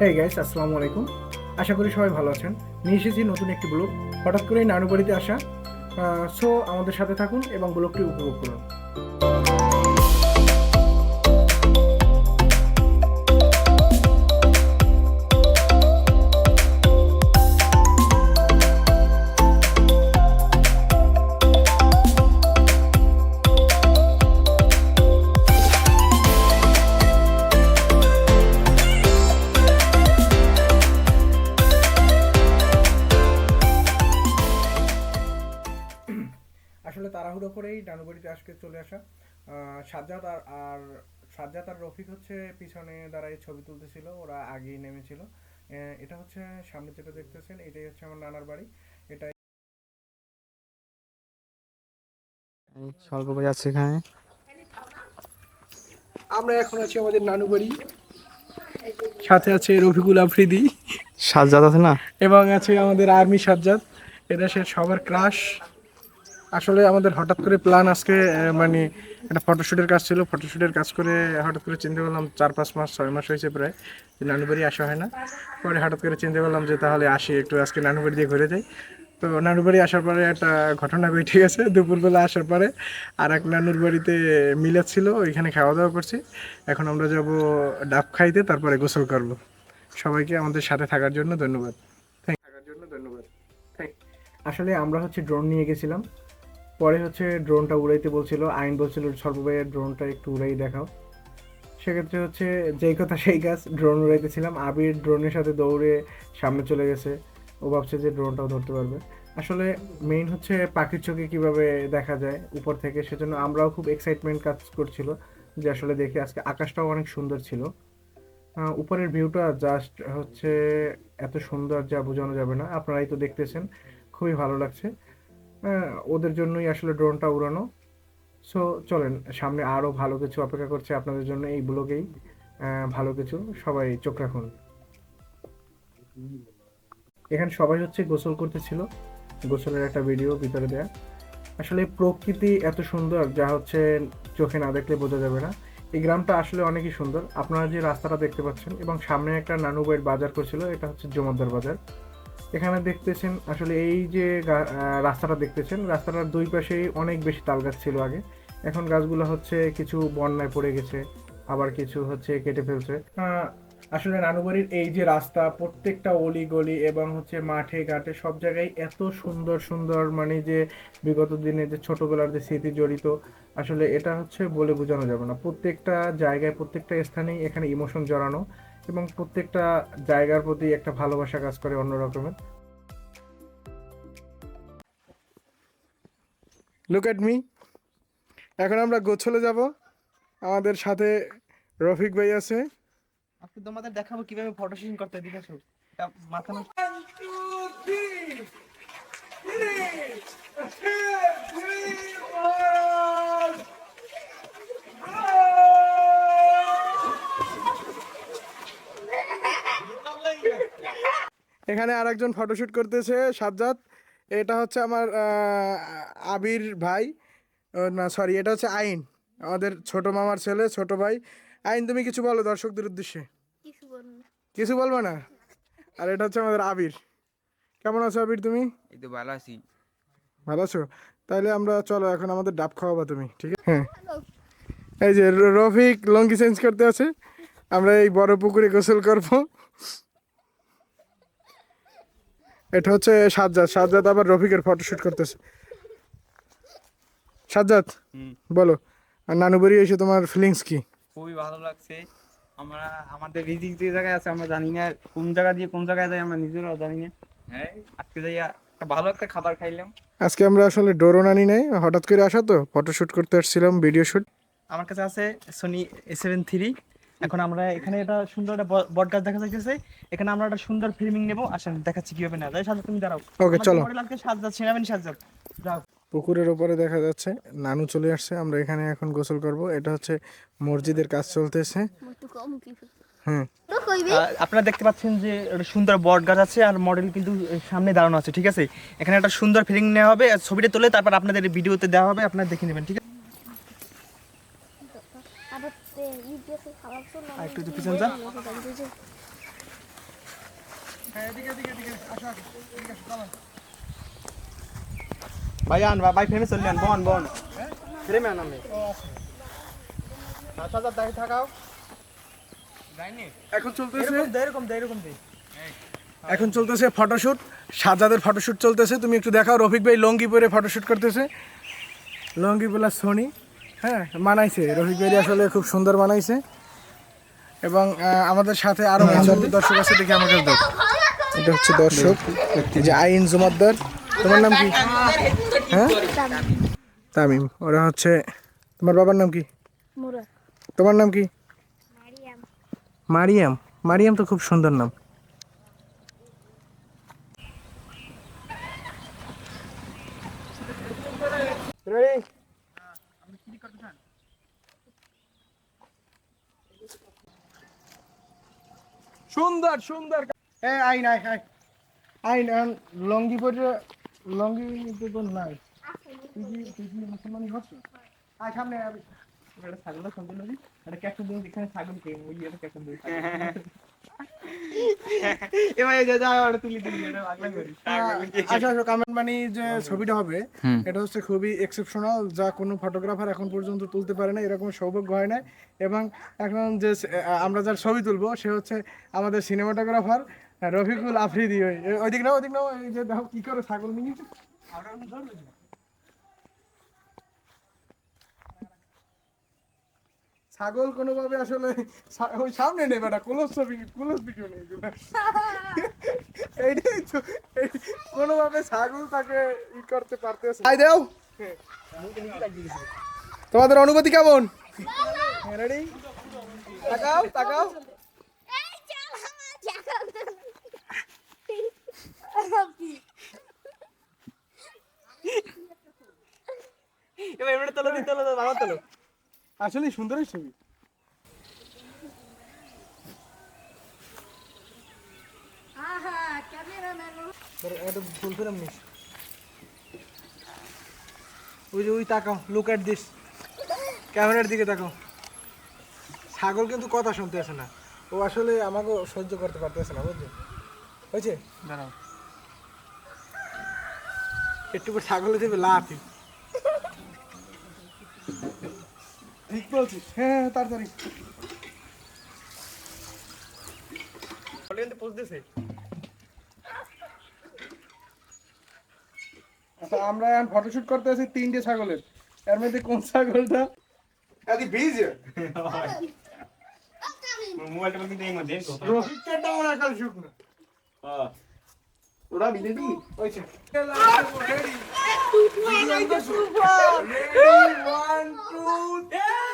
হ্যাঁ গাইস আসসালামু আলাইকুম। আশা করি সবাই ভালো আছেন। নিয়ে এসেছি নতুন একটি ব্লগ। হঠাৎ করেই নানু বাড়িতে আসা সো আমাদের সাথে থাকুন এবং ব্লগটি উপভোগ করুন। তাড়াহুড়ো করেই নানু বাড়িতে আজকে চলে আসা। সাজ্জাদ আর আর সাজ্জাদ আর রফিক হচ্ছে পিছনে দাঁড়ায় ছবি তুলতেছিল ওরা আগেই নেমেছিল। এটা হচ্ছে সামনে যেটা দেখতেছেন এটাই হচ্ছে আমার নানার বাড়ি। এটাই স্বল্প করে যাচ্ছে এখানে। আমরা এখন আছি আমাদের নানু বাড়ি। সাথে আছে রফিকুল আফ্রিদি সাজ্জাদ আছে না? এবং আছে আমাদের আর্মি সাজ্জাদ। এটা সে সবার ক্রাশ। আসলে আমাদের হঠাৎ করে প্ল্যান আজকে মানে একটা ফটোশ্যুটের কাজ ছিল। ফটোশ্যুটের কাজ করে হঠাৎ করে চিনতে পারলাম চার, পাঁচ মাস, ছয় মাস হয়েছে প্রায় যে নানু বাড়ি আসা হয় না। পরে হঠাৎ করে চিনতে পারলাম যে তাহলে আসি, একটু আজকে নানু বাড়ি দিয়ে ঘুরে যাই। তো নানু বাড়ি আসার পরে একটা ঘটনা ঘটে গেছে দুপুরবেলা আসার পরে। আর এক নানুর বাড়িতে মিলাদ ছিল, ওইখানে খাওয়া দাওয়া করছি। এখন আমরা যাব ডাব খাইতে, তারপরে গোসল করব। সবাইকে আমাদের সাথে থাকার জন্য ধন্যবাদ। Thank- থাকার জন্য ধন্যবাদ Thank- আসলে আমরা হচ্ছে ড্রোন নিয়ে গেছিলাম। পরে হচ্ছে ড্রোনটা উড়াইতে বলছিল, আইন বলছিল ভাইয়ের ড্রোনটা একটু উড়াই দেখাও। সেক্ষেত্রে হচ্ছে যেই কথা সেই কাজ ড্রোন উড়াইতেছিলাম, আবির ড্রোনের সাথে দৌড়ে সামনে চলে গেছে। ও ভাবছে যে ড্রোনটাও ধরতে পারবে। আসলে মেইন হচ্ছে পাখির চোখে কীভাবে দেখা যায় উপর থেকে, সেজন্য আমরাও খুব এক্সাইটমেন্ট কাজ করছিল যে আসলে দেখে আজকে আকাশটাও অনেক সুন্দর ছিল। উপরের ভিউটা জাস্ট হচ্ছে এত সুন্দর যা বোঝানো যাবে না, আপনারাই তো দেখতেছেন, খুবই ভালো লাগছে। ওদের জন্যই আসলে ড্রোনটা উড়ানো। সো চলেন, সামনে আরও ভালো কিছু অপেক্ষা করছে আপনাদের জন্য এই ব্লগেই। ভালো কিছু, সবাই চোখ রাখুন। এখানে সবাই হচ্ছে গোসল করতেছিল, গোসলের একটা ভিডিও ভিতরে দেয়া। আসলে প্রকৃতি এত সুন্দর, যা হচ্ছে চোখে না দেখলে বোঝা যাবে না। এই গ্রামটা আসলে অনেকই সুন্দর। আপনারা যে রাস্তাটা দেখতে পাচ্ছেন, এবং সামনে একটা নানু বাজার করছিল, এটা হচ্ছে জমাদ্দার বাজার। এখানে দেখতেছেন আসলে এই যে রাস্তাটা দেখতেছেন, রাস্তাটার দুই পাশেই অনেক বেশি তাল গাছ ছিল আগে। এখন গাছগুলো হচ্ছে কিছু বন্যায় পড়ে গেছে, আবার কিছু হচ্ছে কেটে ফেলছে। আসলে নানুবাড়ির এই যে রাস্তা, প্রত্যেকটা অলি গলি এবং হচ্ছে মাঠে, ঘাটে সব জায়গায় এত সুন্দর সুন্দর মানে যে বিগত দিনে যে ছোটবেলার যে স্মৃতি জড়িত, আসলে এটা হচ্ছে বলে বোঝানো যাবে না। প্রত্যেকটা জায়গায়, প্রত্যেকটা স্থানেই এখানে ইমোশন জড়ানো। এবং প্রত্যেকটা জায়গার প্রতি একটা ভালোবাসা কাজ করে অন্য রকমের। লুক এট মি এখন আমরা গোছলে যাব। আমাদের সাথে রফিক ভাই আছে। আজকে তোমাদের দেখাবো কীভাবে ফটো শুটিং করতে হয় দেখেছ এটা মাথা এখানে আরেকজন ফটোশুট করতেছে সাজ্জাদ। এটা হচ্ছে আমার আবির ভাই। ও, না সরি এটা হচ্ছে আইন। আমাদের ছোট মামার ছেলে ছোট ভাই। আইন তুমি কিছু বলো দর্শকদের উদ্দেশ্যে। কিছু বলব না। কিছু বলব না? আর এটা হচ্ছে আমাদের আবির। কেমন আছো আবির তুমি? এই তো ভালো আছি। ভালো আছো? তাহলে আমরা চলো এখন আমাদের ডাব খাওয়াবা তুমি ঠিক আছে? হ্যাঁ। এই যে রফিক লঙ্গি চেঞ্জ করতে আছে। আমরা এই বড় পুকুরে গোসল করব। এটা হচ্ছে সাজ্জাদ। সাজ্জাদ আবার রফিকের ফটোশুট করতেছে। সাজ্জাদ হুম। বলো আর নানু বাড়ি এসে তোমার ফিলিংস কি? খুবই ভালো লাগছে। আমরা আমাদের রিজিক যে জায়গায় আছে আমরা জানি না কোন জায়গা দিয়ে কোন জায়গায় যাই আমরা নিজেরাও জানি না। হ্যাঁ। আজকে যাইয়া একটা ভালো একটা খাবার খাইলাম। আজকে আমরা আসলে ড্রোন আনি নাই হঠাৎ করে আসা তো ফটোশুট করতে আসছিলাম ভিডিও শুট আমার কাছে আছে সোনি এ সেভেন থ্রি এখন আমরা এখানে এটা সুন্দর একটা বট গাছ দেখা যাচ্ছে এখানে আমরা একটা সুন্দর ফিল্মিং নেব। আসেন দেখাচ্ছি কীভাবে না যাই সাজা তুমি দাঁড়াও। ওকে চলো। মডেল সাজা সেনাবাহিনী সাজা যাও। পুকুরের ওপরে দেখা যাচ্ছে নানু চলে আসছে। আমরা এখানে এখন গোসল করব। এটা হচ্ছে মসজিদের কাজ চলতেছে। আহ, আপনারা দেখতে পাচ্ছেন যে একটা সুন্দর বট গাছ আছে আর মডেল কিন্তু সামনে দাঁড়ানো আছে ঠিক আছে? এখানে একটা সুন্দর ফিলিং নেওয়া হবে। আর ছবিটা তুলে তারপর আপনাদের ভিডিওতে দেওয়া হবে। আপনারা দেখে নেবেন ঠিক আছে? আর একটু পিছন যা। ভাই আন ভাই ফেমে চললেন বন বন। ফ্রেমে আন আমি। আচ্ছা দাই থাকাও। এখন চলতেছে। এরকম এরকম দে এখন চলতেছে ফটোশুট সাজাদের ফটোশুট চলতেছে। তুমি একটু দেখাও রফিক ভাই লঙ্গি পরে ফটোশুট করতেছে। লঙ্গি প্লাস সোনি। হ্যাঁ মানাইছে। রফিক ভাই আসলে খুব সুন্দর বানাইছে এবং আমাদের সাথে আরও দর্শক আছে দেখে আমাকে দেখ এটা হচ্ছে দর্শক যে আইন জুমাদ্দার। তোমার নাম কি? হ্যাঁ? তামিম। ওরা হচ্ছে তোমার বাবার নাম কি? তোমার নাম কি? মারিয়াম। মারিয়াম। মারিয়াম তো খুব সুন্দর নাম। সুন্দর সুন্দর। এ আইন আই আই আইন আইন লঙ্গি পরে লঙ্গি তো নাই। তুই কি তুই কি মুসলমানি হচ্ছ? আয় সামনে আবি এটা ছাগল সুন্দর নদী। এটা ক্যাপ্টেন এখানে ছাগল কে ওই এটা ক্যাপ্টেন এ ভাই যা যা ওটা তুলি তুলি এটা আগলা করি। কামেন্ট যে ছবিটা হবে এটা হচ্ছে খুবই এক্সেপশনাল যা কোনো ফটোগ্রাফার এখন পর্যন্ত তুলতে পারে না এরকম সৌভাগ্য হয় না এবং এখন যে আমরা যার ছবি তুলবো সে হচ্ছে আমাদের সিনেমাটোগ্রাফার রফিকুল আফ্রিদি ওই ওইদিক না ওইদিক না এই যে দেখো কি করে ছাগল নিয়ে ছাগল কোনোভাবে আসলে সা- ওই সামনে নেই বেটা ক্লোজ ছবি ক্লোজ ভিডিও নেই এইটাই তো কোনোভাবে ছাগল তাকে ই করতে পারতেছে আই দেও। তোমাদের অনুভূতি কেমন? রেডি তাকাও তাকাও। এই চল আমার জায়গা। এ ভাই এটা তোলো তোলো তোলো বাবা তোলো। আসলে সুন্দরই ছবি। ওই যে ওই তাকাও লুক অ্যাট দিস ক্যামেরার দিকে তাকাও। ছাগল কিন্তু কথা শুনতে আসে না। ও আসলে আমাকে সহ্য করতে পারতেছে না বুঝলি? হয়েছে? দাঁড়াও। একটু করে ছাগলে দেবে লাফি ঠিক বলছিস। হ্যাঁ হ্যাঁ তাড়াতাড়ি। আচ্ছা, আমরা এখন ফটোশুট করতে আছি তিনটে ছাগলের। এর মধ্যে কোন ছাগলটা? মোবাইলটা ওরা কাল শুট না। হ্যাঁ। ওরা মিলে দি 1 2 3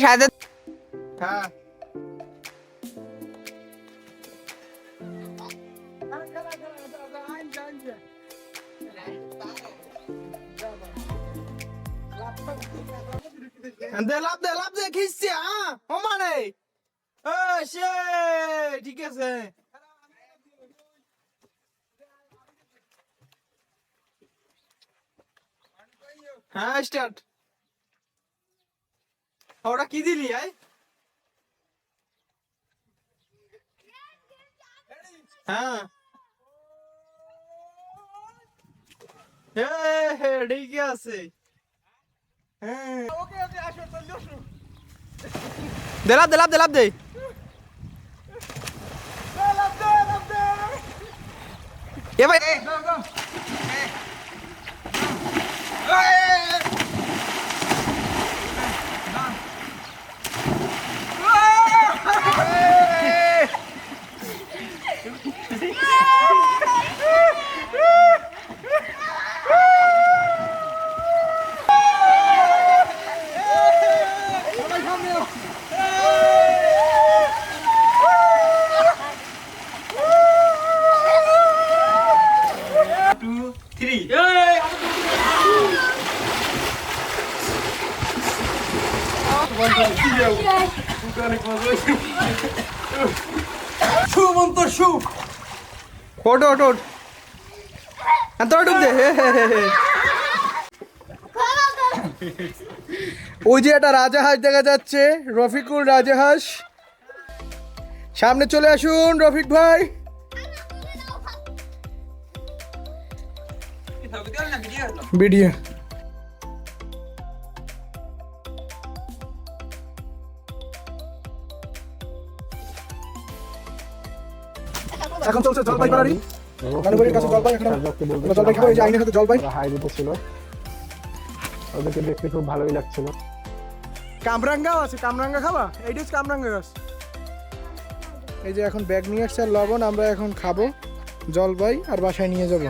সাথে হ্যাঁ। দে লাভ দে লাভ দে খিসছে হ্যাঁ। ও মানে? ও সে ঠিক আছে। হ্যাঁ স্টার্ট ওরা কি দিলি আই হ্যাঁ। হে হে ঠিক আছে। হ্যাঁ। ওকে ওকে আসো চলে আসো। দেলাপ দেলাপ দেলাপ থ্রি সুমন্ত সু ওট ওট ওট তো ডুব দে হে হে হে হে। ওই যে একটা রাজাহাঁস দেখা যাচ্ছে রফিকুল রাজাহাঁস সামনে চলে আসুন রফিক ভাই ভিডিও। এখন চলছে জলপাই বাড়ি কাছে জলপাই এখন। জলপাই খাব যে আইনের সাথে জলপাই। হাইওয়েতে ছিল। ওদেরকে দেখতে খুব ভালোই লাগছিল। কামরাঙ্গাও আছে কামরাঙ্গা খাবা? এইটা হচ্ছে কামরাঙ্গা গাছ। এই যে এখন ব্যাগ নিয়ে আসছে আর লবণ আমরা এখন খাব জলপাই আর বাসায় নিয়ে যাব।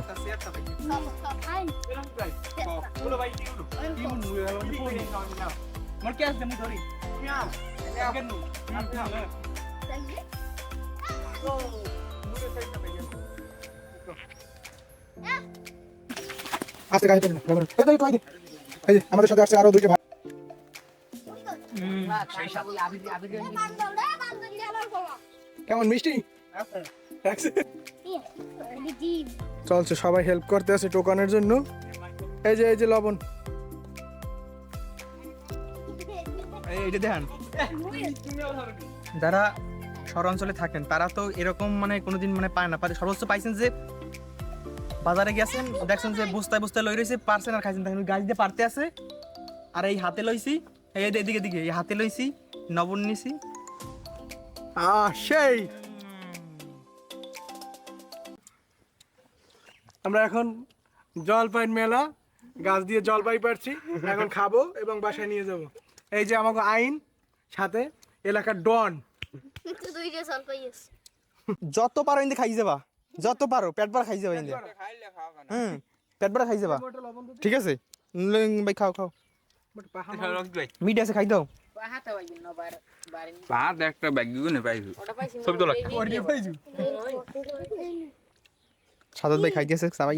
মোর কে মুই ধরি। আস্তে গাড়ি পেন লবণ এই তো, এই তো, আমাদের সাথে আসছে আরও দুইটা ভাই। কেমন মিষ্টি? চলছে সবাই হেল্প করতে আছে টোকানের জন্য। এই যে এই যে লবণ। এইটা দেখেন। যারা থাকেন, তারা তো এরকম মানে কোনোদিন মানে পায় না। পায় সর্বোচ্চ পাইছেন যে বাজারে গেছেন দেখছেন যে বস্তায় বস্তায় লই রয়েছে, পারছেন আর খাইছেন। দেখেন গাছ দিয়ে পারতে আছে, আর এই হাতে লইছি, এই এদিকে দিকে এই হাতে লইছি নবন নিছি। সেই। আমরা এখন জলপাই মেলা, গাছ দিয়ে জলপাই পাচ্ছি এখন খাব এবং বাসায় নিয়ে যাব। এই যে আমাকে আইন সাথে এলাকার ডন। যত পারো ইন্দে খাই যাবা। যত পারো পেট ভরা খাই যাবা ইন্দে হুম পেট ভরা খাই যাবা। ঠিক আছে। ভাই খাও খাও। মিট আছে খাই দাও। ভাত একটা পাইছি সাদাত ভাই খাই দিয়েছে সবাই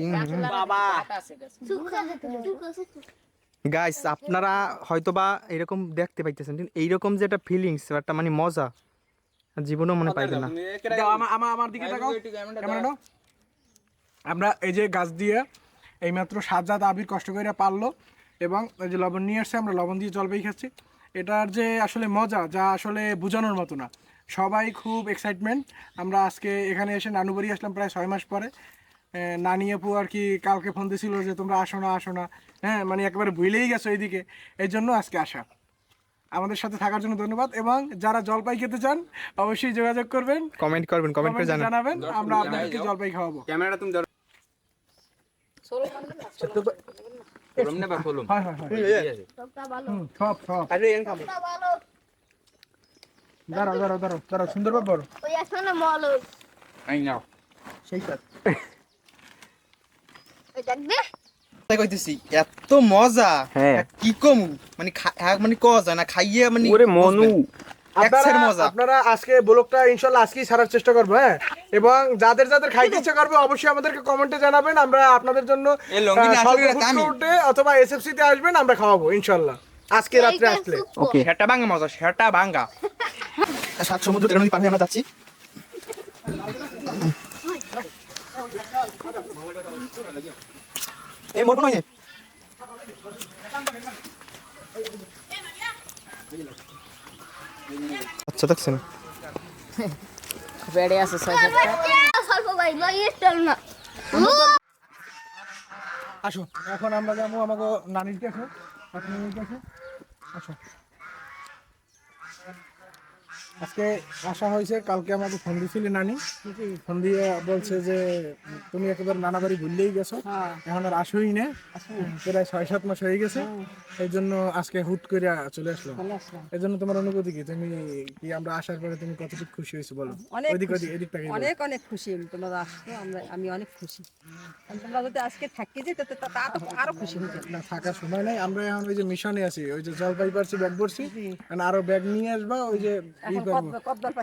গাইস আপনারা হয়তোবা এরকম দেখতে পাইতেছেন কিন্তু এইরকম যে একটা ফিলিংস একটা মানে মজা জীবনেও মনে পাইবেন না। দাও, আমা- আমা- আমার দিকে তাকাও। আমরা এই যে গাছ দিয়ে এইমাত্র সাজাদ আবির কষ্ট করে পারল এবং এই যে লবণ নিয়ে আসছে আমরা লবণ দিয়ে জল জলপাই খাচ্ছি। এটার যে আসলে মজা যা আসলে বোঝানোর মতো না। সবাই খুব এক্সাইটমেন্ট আমরা আজকে এখানে এসে নানুবাড়ি আসলাম প্রায় ছয় মাস পরে। নানি আপু আর কি কালকে ফোন দিয়েছিল যে তোমরা আসো না আসো না। হ্যাঁ মানে একেবারে ভুলেই গেছো এইদিকে। এই জন্য আজকে আসা। আমাদের সাথে থাকার জন্য ধন্যবাদ এবং যারা জলপাই খেতে চান অবশ্যই যোগাযোগ করবেন। কমেন্ট করবেন কমেন্ট করে জানাবেন আমরা আপনাদেরকে জলপাই খাওয়াবো। ক্যামেরাটা তুমি ধরো। হয় হয় হয়। দাঁড়াও দাঁড়াও দাঁড়াও দাঁড়াও। আই নাও। সেই তাই কইতেছি এত মজা। হ্যাঁ। কি কম? মানে মানে ক যায় না খাইয়ে মানে ওরে মনু। আপনারা আজকে ব্লগটা ইনশাল্লাহ আজকেই ছাড়ার চেষ্টা করব হ্যাঁ? এবং যাদের যাদের খাইতে ইচ্ছা করবে অবশ্যই আমাদেরকে কমেন্টে জানাবেন। আমরা আপনাদের জন্য অথবা এসএফসি তে আসবেন আমরা খাওয়াবো ইনশাল্লাহ। আজকে রাত্রে আসলে। ওকে সেটা ভাঙা মজা সেটা ভাঙা। সাত সমুদ্র তেরো নদী পার আমরা যাচ্ছি। এই মোট নয় আচ্ছা দেখছেন বেড়ে আছে ছয় সাতটা আসো এখন আমরা যাব আমাকে নানির কাছে নানির কাছে। আসো। আজকে আসা হয়েছে কালকে আমাকে ফোন দিয়েছিলে নানি। ফোন দিয়ে বলছে যে তুমি একেবারে নানা বাড়ি ভুললেই গেছো এখন আর আসোই না। প্রায় ছয় সাত মাস হয়ে গেছে। এই জন্য আজকে হুট করে চলে আসলাম। এই জন্য তোমার অনুভূতি কি? তুমি কি আমরা আসার পরে তুমি কতটুকু খুশি হয়েছো বলো? ওইদিক ওইদিক এদিক থেকে অনেক অনেক খুশি তোমরা আসছো আমরা আমি অনেক খুশি। তোমরা যদি আজকে থাকি যেতে তো তা আরও খুশি হয়ে না থাকার সময় নাই। আমরা এখন ওই যে মিশনে আছি ওই যে জলপাই পারছি ব্যাগ ভরছি। আর আরও ব্যাগ নিয়ে আসবা ওই যে পারব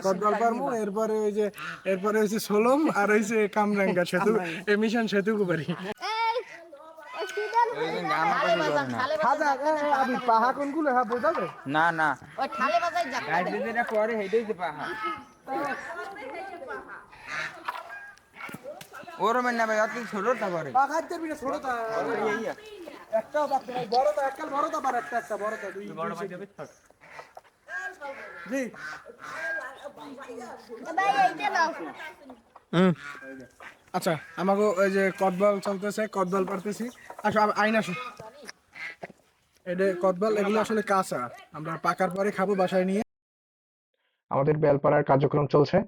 কদবাল পারব এরপরে ওই যে এরপরে হয়েছে সোলম আর হয়েছে কামরাঙ্গা সেতু এই মিশন সেতু না। কোনগুলো? হ্যাঁ বোঝাবে না না। ওই ঠালে বাজাই যা গাইতে যেটা পরে হেঁটেই পাহা। ওর মানে ভাই অত ছোটটা করে পাখাইতে বিনা ছোটটা একটাও বড়টা একটা বড়টা পার একটা একটা বড়টা দুই বড় ভাই যাবে দাও হুম। আচ্ছা আমাকে ওই যে কদবল চলতেছে কদবল পারতেছি। আসো আ- আইন আসো। এটা কদবল এগুলো আসলে কাঁচা। আমরা পাকার পরে খাব বাসায় নিয়ে। আমাদের বেলপাড়ার কার্যক্রম চলছে।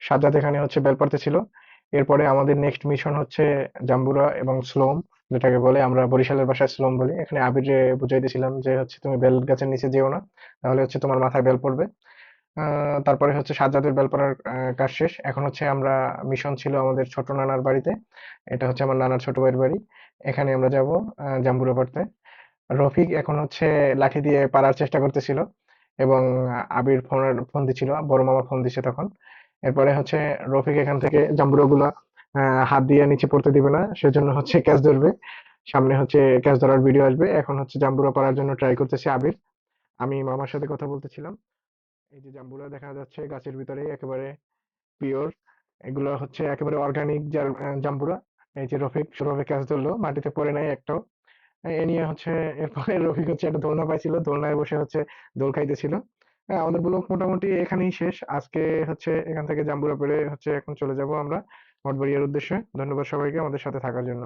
সাজ্জাদ এখানে হচ্ছে বেল পাড়তে ছিল। এরপরে আমাদের নেক্সট মিশন হচ্ছে জাম্বুরা এবং স্লোম। যেটাকে বলে আমরা বরিশালের ভাষায় স্লোম বলি। এখানে আবিরে বুঝাইতেছিলাম যে হচ্ছে তুমি বেল গাছের নিচে যেও না, তাহলে হচ্ছে তোমার মাথায় বেল পড়বে। তারপরে হচ্ছে সাজ্জাদের বেল পড়ার কাজ শেষ। এখন হচ্ছে আমরা, মিশন ছিল আমাদের ছোট নানার বাড়িতে। এটা হচ্ছে আমার নানার ছোট ভাইয়ের বাড়ি। এখানে আমরা যাব জাম্বুরা পাড়তে। রফিক এখন হচ্ছে লাঠি দিয়ে পারার চেষ্টা করতেছিল এবং আবির ফোন ফোন দিছিল, বড় মামা ফোন দিছে তখন। এরপরে হচ্ছে রফিক এখান থেকে জাম্বুরা গুলা হাত দিয়ে নিচে পড়তে দিবে না, সেজন্য হচ্ছে ক্যাচ ধরবে। সামনে হচ্ছে ক্যাচ ধরার ভিডিও আসবে। এখন হচ্ছে জাম্বুরা পারার জন্য ট্রাই করতেছে আবির। আমি মামার সাথে কথা বলতেছিলাম। এই যে জাম্বুরা দেখা যাচ্ছে গাছের ভিতরে একেবারে পিওর এগুলো হচ্ছে একেবারে অর্গানিক জাম্বুরা। এই যে রফিক রফিক ক্যাচ ধরলো, মাটিতে পড়ে নাই একটাও। এ নিয়ে হচ্ছে এরপরে রফিক হচ্ছে একটা দোলনা পাইছিল। দোলনায় বসে হচ্ছে দোল খাইতেছিল। আমাদের ব্লগ মোটামুটি এখানেই শেষ। আজকে হচ্ছে এখান থেকে জাম্বুরা পেড়ে হচ্ছে এখন চলে যাব আমরা। মঠবাড়িয়ার উদ্দেশ্যে। ধন্যবাদ সবাইকে আমাদের সাথে থাকার জন্য।